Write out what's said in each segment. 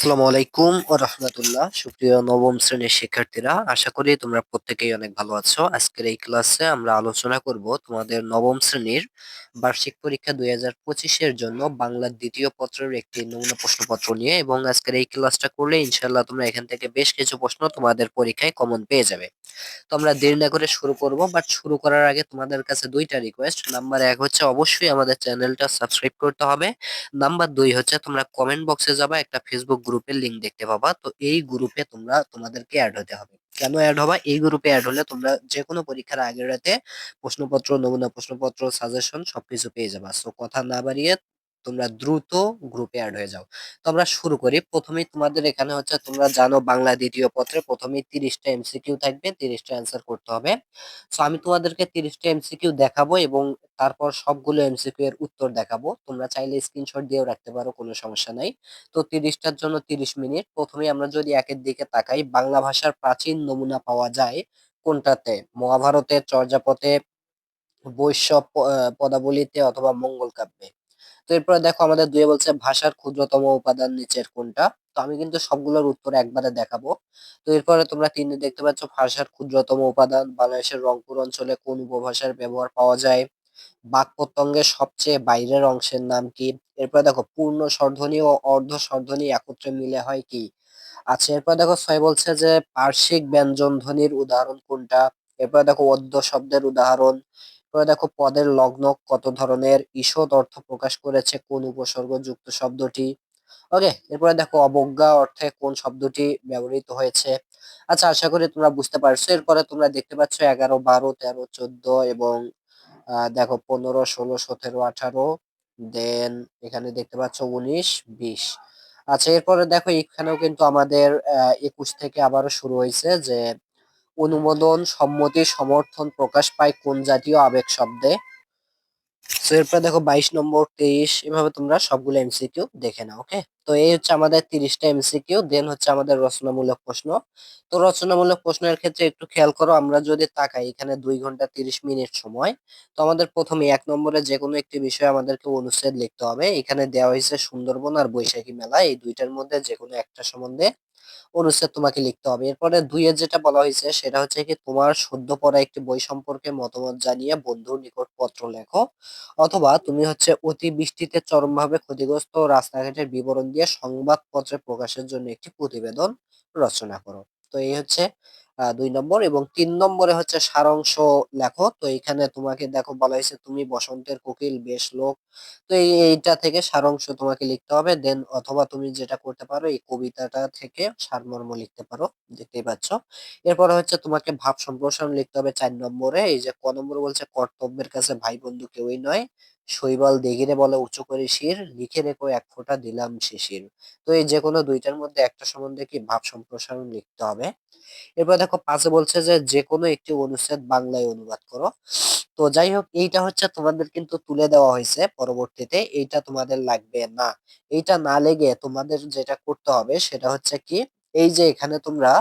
আসসালামু আলাইকুম ও রহমতুল্লাহ। সুপ্রিয় নবম শ্রেণির শিক্ষার্থীরা, আশা করি তোমরা প্রত্যেকেই অনেক ভালো আছো। আজকের এই ক্লাসে আমরা আলোচনা করব তোমাদের নবম শ্রেণির বার্ষিক পরীক্ষা দুই হাজার জন্য বাংলার দ্বিতীয় পত্রের একটি নমুনা প্রশ্নপত্র নিয়ে এবং আজকের এই ক্লাসটা করলে ইনশাল্লাহ তোমরা এখান থেকে বেশ কিছু প্রশ্ন তোমাদের পরীক্ষায় কমন পেয়ে যাবে। তো আমরা দেরি না করে শুরু করব বাট শুরু করার আগে তোমাদের কাছে দুইটা রিকোয়েস্ট নাম্বার এক হচ্ছে, অবশ্যই আমাদের চ্যানেলটা সাবস্ক্রাইব করতে হবে। নাম্বার দুই হচ্ছে, তোমরা কমেন্ট বক্সে যাবা, একটা ফেসবুক গ্রুপের লিংক দেখতে পাবা। তো এই গ্রুপে তোমরা তোমাদেরকে অ্যাড হতে হবে। কেন অ্যাড হবা? এই গ্রুপে অ্যাড হলে তোমরা যে কোনো পরীক্ষার আগের রাতে প্রশ্নপত্র, নমুনা প্রশ্নপত্র সাজেশন সবকিছু পেয়ে যাবা। সো কথা না বাড়িয়ে তোমরা দ্রুত গ্রুপে অ্যাড হয়ে যাও। তো আমরা শুরু করি। প্রথমেই তোমাদের এখানে হচ্ছে তোমরা জানো বাংলা দ্বিতীয় পত্রে প্রথমেই তিরিশটা এমসিকিউ থাকবে, তিরিশটা অ্যান্সার করতে হবে। সো আমি তোমাদেরকে তিরিশটা এমসিকিউ দেখাবো এবং তারপর সবগুলো এমসিকিউ এর উত্তর দেখাবো। তোমরা চাইলে স্ক্রিনশট দিয়েও রাখতে পারো, কোনো সমস্যা নাই। তো তিরিশটার জন্য তিরিশ মিনিট। প্রথমে আমরা যদি একের দিকে তাকাই, বাংলা ভাষার প্রাচীন নমুনা পাওয়া যায় কোনটাতে? মহাভারতে চর্যাপথে বৈশ্য পদাবলীতে অথবা মঙ্গল কাব্যে। তো এরপরে দেখো আমাদের দুয়ে বলছে ভাষার ক্ষুদ্রতম উপাদান নিচের কোনটা? তো আমি কিন্তু সবগুলোর উত্তর একবারে দেখাবো। তো এরপরে তোমরা তিনে দেখতে পাচ্ছ ভাষার ক্ষুদ্রতম উপাদান, বাংলাদেশের রংপুর অঞ্চলে কোন উপভাষার ব্যবহার পাওয়া যায়? বাক প্রত্যঙ্গের সবচেয়ে বাইরের অংশের নাম কি? এরপরে দেখো পূর্ণ স্বরধ্বনি ও অর্ধ স্বরধ্বনি একত্রে মিলে হয় কি? আচ্ছা এরপর দেখো ছয় বলছে যে পার্শ্বিক ব্যঞ্জন ধ্বনির উদাহরণ কোনটা? এরপর দেখো অদ্য শব্দের উদাহরণ। এরপরে দেখো পদের লগ্ন কত ধরনের, ঈষৎ অর্থ প্রকাশ করেছে কোন উপসর্গ যুক্ত শব্দটি? ওকে এরপরে দেখো অবজ্ঞা অর্থে কোন শব্দটি ব্যবহৃত হয়েছে? আচ্ছা আশা করি তোমরা বুঝতে পারছ। এরপরে তোমরা দেখতে পাচ্ছ এগারো, বারো, তেরো, চোদ্দ এবং দেখো পনেরো, ষোলো, সতেরো, আঠারো দেন এখানে দেখতে পাচ্ছ উনিশ, বিশ। আচ্ছা এরপরে দেখো এখানেও কিন্তু আমাদের একুশ থেকে আবারও শুরু হয়েছে যে অনুমোদন সম্মতি সমর্থন প্রকাশ পায় কোন জাতীয় আবেগ শব্দে? তো এরপর দেখো বাইশ নম্বর তেইশ, এভাবে তোমরা সবগুলো এমসিকিউ দেখে নাও ওকে তো এই হচ্ছে আমাদের তিরিশটা এমসিকিউ দেন হচ্ছে আমাদের রচনামূলক প্রশ্ন। তো রচনামূলক প্রশ্নের ক্ষেত্রে একটু খেয়াল করো, আমরা যদি তাকাই, এখানে দুই ঘণ্টা তিরিশ মিনিট সময়। তো আমাদের প্রথমে এক নম্বরে যে কোনো একটি বিষয়ে আমাদেরকে অনুচ্ছেদ লিখতে হবে। এখানে দেওয়া হয়েছে সুন্দরবন আর বৈশাখী মেলা, এই দুইটার মধ্যে যে কোনো একটা সম্বন্ধে অনুচ্ছেদ তোমাকে লিখতে হবে। এরপরে দুইয়ের যেটা বলা হয়েছে, সেটা হচ্ছে কি তোমার সদ্য পড়া একটি বই সম্পর্কে মতামত জানিয়ে বন্ধুর নিকট পত্র লেখো। অথবা তুমি হচ্ছে অতি বৃষ্টিতে চরমভাবে ক্ষতিগ্রস্ত রাস্তাঘাটের বিবরণ দিয়ে সংবাদপত্রে প্রকাশের জন্য একটি প্রতিবেদন রচনা করো। তো এই হচ্ছে দুই নম্বর এবং তিন নম্বরে হচ্ছে সারাংশ লেখো তো এখানে তোমাকে দেখো বলা হয়েছে তুমি বসন্তের কোকিল, বেশ লোক। তো এইটা থেকে সারাংশ তোমাকে লিখতে হবে। দেন অথবা তুমি যেটা করতে পারো, এই কবিতাটা থেকে সারমর্ম লিখতে পারো। দেখতেই পাচ্ছ। এরপরে হচ্ছে তোমাকে ভাব সম্প্রসারণ লিখতে হবে চার নম্বরে। এই যে ক নম্বর বলছে, কর্তব্যের কাছে ভাই বন্ধু কেউই নয়। শৈবাল দেখিরে বলে, উঁচু করে শির, লিখে রেখো, এক ফোঁটা দিলাম শিশির তো এই যে কোনো দুইটার মধ্যে একটা সম্বন্ধে কি ভাব সম্প্রসারণ লিখতে হবে? এরপর দেখো, পাঁচে বলছে যে যে কোনো একটি অনুচ্ছেদ বাংলায় অনুবাদ করো। তো যাই হোক, এইটা হচ্ছে তোমাদের কিন্তু তুলে দেওয়া হয়েছে পরবর্তীতে, এইটা তোমাদের লাগবে না। এইটা না লেগে তোমাদের যেটা করতে হবে, সেটা হচ্ছে কি, এই যে এখানে তোমরা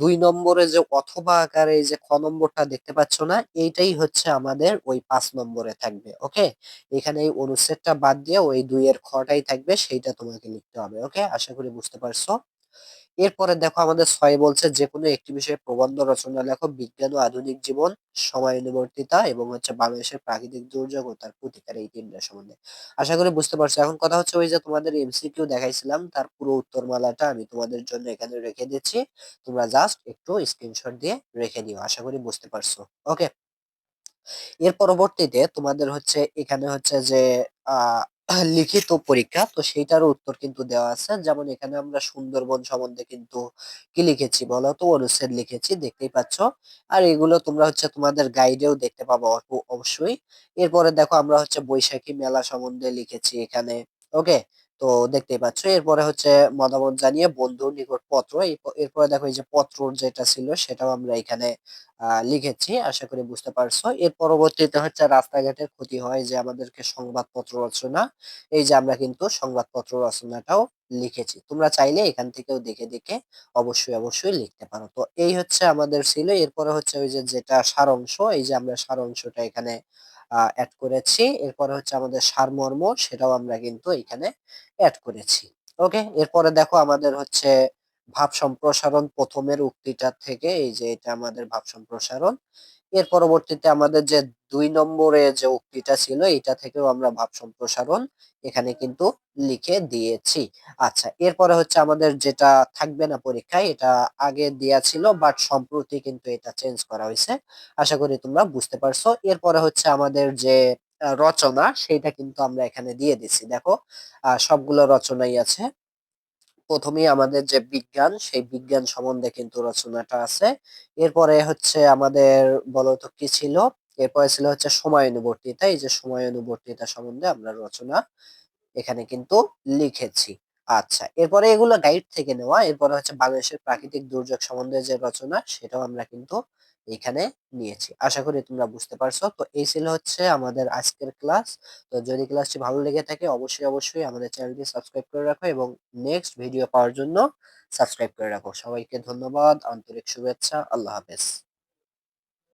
দুই নম্বরে যে অথবা আকারে এই যে খ নম্বরটা দেখতে পাচ্ছ না, এইটাই হচ্ছে আমাদের ওই পাঁচ নম্বরে থাকবে, ওকে? এখানে এই অনুচ্ছেদটা বাদ দিয়ে ওই দুইয়ের খটাই থাকবে, সেইটা তোমাকে লিখতে হবে, ওকে? আশা করি বুঝতে পারছ। এরপরে দেখো আমাদের ছয় বলছে যে কোনো একটি বিষয়ে প্রবন্ধ, রচনা লেখো বিজ্ঞান ও আধুনিক জীবন, সময়ানুবর্তিতা এবং হচ্ছে বাংলাদেশের প্রাকৃতিক দুর্যোগ ও তার প্রতিকার এই তিনটা সম্বন্ধে। আশা করি বুঝতে পারছ। এখন কথা হচ্ছে ওই যে তোমাদের এমসিকিউ দেখাইছিলাম, তার পুরো উত্তরমালাটা আমি তোমাদের জন্য এখানে রেখে দিচ্ছি। তোমরা জাস্ট একটু স্ক্রিনশট দিয়ে রেখে দিও, আশা করি বুঝতে পারছ। ওকে এর পরবর্তীতে তোমাদের হচ্ছে এখানে হচ্ছে যে, আহ লিখিত পরীক্ষা। তো সেইটার উত্তর কিন্তু দেওয়া আছে। যেমন এখানে আমরা সুন্দরবন সম্বন্ধে কিন্তু কি লিখেছি বলো তো? অনুচ্ছেদ লিখেছি, দেখতেই পাচ্ছ। আর এগুলো তোমরা হচ্ছে তোমাদের গাইডেও দেখতে পাবো অব- অবশ্যই। এরপরে দেখো আমরা হচ্ছে বৈশাখী মেলা সম্বন্ধে লিখেছি এখানে। ওকে তো দেখতেই পাচ্ছ, এরপরে হচ্ছে মতামত জানিয়ে বন্ধুর নিকট পত্র এরপরে দেখো এই যে পত্র যেটা ছিল সেটাও আমরা এখানে লিখেছি, আশা করি বুঝতে পারছ। এর পরবর্তীতে হচ্ছে রাস্তাঘাটের ক্ষতি হয় যে আমাদেরকে সংবাদপত্র রচনা, এই যে আমরা কিন্তু সংবাদপত্র রচনাটাও লিখেছি। তোমরা চাইলে এখান থেকেও দেখে দেখে অবশ্যই অবশ্যই লিখতে পারো। তো এই হচ্ছে আমাদের ছিল, এরপরে হচ্ছে ওই যে যেটা সারাংশ, এই যে আমরা সারাংশটা এখানে অ্যাড করেছি। এরপরে হচ্ছে আমাদের সারমর্ম, সেটাও আমরা কিন্তু এখানে অ্যাড করেছি। ওকে এরপরে দেখো আমাদের হচ্ছে ভাব সম্প্রসারণ প্রথমের উক্তিটা থেকে, এই যে এটা আমাদের ভাব সম্প্রসারণ। এর পরবর্তীতে আমাদের যে দুই নম্বরে যে উক্তিটা ছিল এটা থেকেও আমরা ভাব সম্প্রসারণ এখানে কিন্তু লিখে দিয়েছি। আচ্ছা এরপরে হচ্ছে আমাদের যেটা থাকবে না পরীক্ষায়, এটা আগে দেয়া ছিল বাট সম্প্রতি কিন্তু এটা চেঞ্জ করা হয়েছে। আশা করি তোমরা বুঝতে পারছ। এরপরে হচ্ছে আমাদের যে রচনা, সেটা কিন্তু আমরা এখানে দিয়ে দিছি দেখো সবগুলো রচনাই আছে। প্রথমেই আমাদের যে বিজ্ঞান, সেই বিজ্ঞান সম্বন্ধে কিন্তু রচনাটা আছে। এরপরে হচ্ছে আমাদের বলতো কি ছিল? এরপরে ছিল হচ্ছে সময় সময়ানুবর্তিতা। এই যে সময় সময়ানুবর্তিতা সম্বন্ধে আমরা রচনা এখানে কিন্তু লিখেছি। আচ্ছা এরপরে এগুলো গাইড থেকে নেওয়া, এরপরে হচ্ছে বাংলাদেশের প্রাকৃতিক দুর্যোগ সম্বন্ধে যে রচনা, সেটাও আমরা কিন্তু এখানে নিয়েছি। আশা করি তোমরা বুঝতে পারছ। তো এই ছিল হচ্ছে আমাদের আজকের ক্লাস। তো যদি ক্লাসটি ভালো লেগে থাকে, অবশ্যই অবশ্যই আমাদের চ্যানেলটি সাবস্ক্রাইব করে রাখো এবং নেক্সট ভিডিও পাওয়ার জন্য সাবস্ক্রাইব করে রাখো। সবাইকে ধন্যবাদ। আন্তরিক শুভেচ্ছা। আল্লাহ হাফেজ।